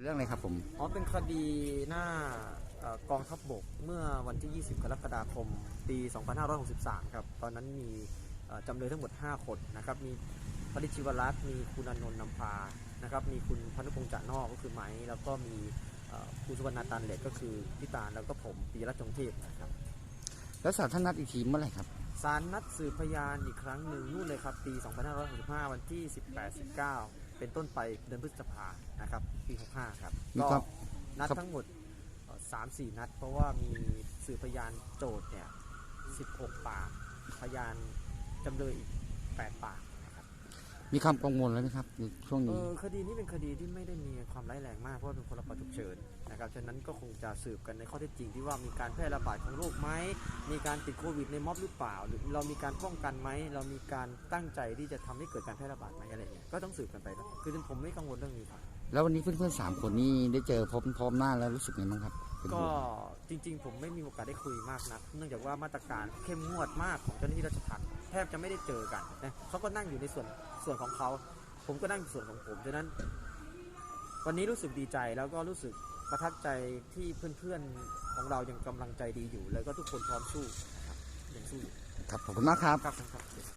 เรื่องอะไรครับผมอ๋อเป็นคดีหน้าเอ่อกองทัพบกเมื่อวันที่ 20 กรกฎาคม ปี 2563 ครับ ตอนนั้นมีเอ่อจำเลยทั้งหมด 5 คนนะครับ มีปริชิวรัตน์มีคุณอนนท์นำพา นะครับ มีคุณพานุพงษ์จ่านอกก็คือไม้ แล้วก็มีเอ่อคุณสุวรรณาตันเหล็กก็คือพี่ตาลแล้วก็ผมปีรัตน์จงเทพนะครับ แล้วศาลท่านนัดอีกทีเมื่อไหร่ครับศาลนัดสืบพยานอีกครั้งหนึ่งนู่นเลยครับ ปี 2565 วันที่ 18-19 เป็นต้นไปเดือนพฤษภานะครับปี 65 ครับมีก็ครับนัดครับ ทั้งหมดสามสี่นัด เพราะว่ามีสืบพยานโจทย์เนี่ย 16 ปาก พยานจำเลยอีก 8 ปากนะครับ มีความกังวลแล้วไหมครับในช่วงเอนี้ อคดีนี้เป็นคดีที่ไม่ได้มีความร้ายแรงมากเพราะว่าเป็นคนละปฉุกเฉินนะครับฉะนั้นก็คงจะสืบกันในข้อเท็จจริงที่ว่ามีการแพร่ระบาดของโรคไหม มีการติดโควิดในม็อบหรือเปล่า หรือเรามีการป้องกันไหม เรามีการตั้งใจที่จะทำให้เกิดการแพร่ระบาดไหมอะไรเงี้ย ก็ต้องสืบกันไปครับคือผมไม่กังวลเรื่องนี้ครับ แล้ววันนี้เพื่อนๆสามคนนี้ได้เจอพบพร้อมหน้าแล้วรู้สึกไงบ้างครับเป็นก็ห่วงจริง ๆ ผมไม่มีโอกาสได้คุยมากนักเนื่องจากว่ามาตรการเข้มงวดมากของเจ้าหน้าที่ราชทัณฑ์แทบจะไม่ได้เจอกันนะเขาก็นั่งอยู่ในส่วนส่วนของเขา ผมก็นั่งอยู่ส่วนของผม ฉะนั้น วันนี้รู้สึกดีใจแล้วก็รู้สึก ประทับใจที่เพื่อนๆของเรายังกำลังใจดีอยู่ แล้วก็ทุกคนพร้อมสู้นะครับยังสู้อยู่ครับขอบคุณมากครับ ครับครับ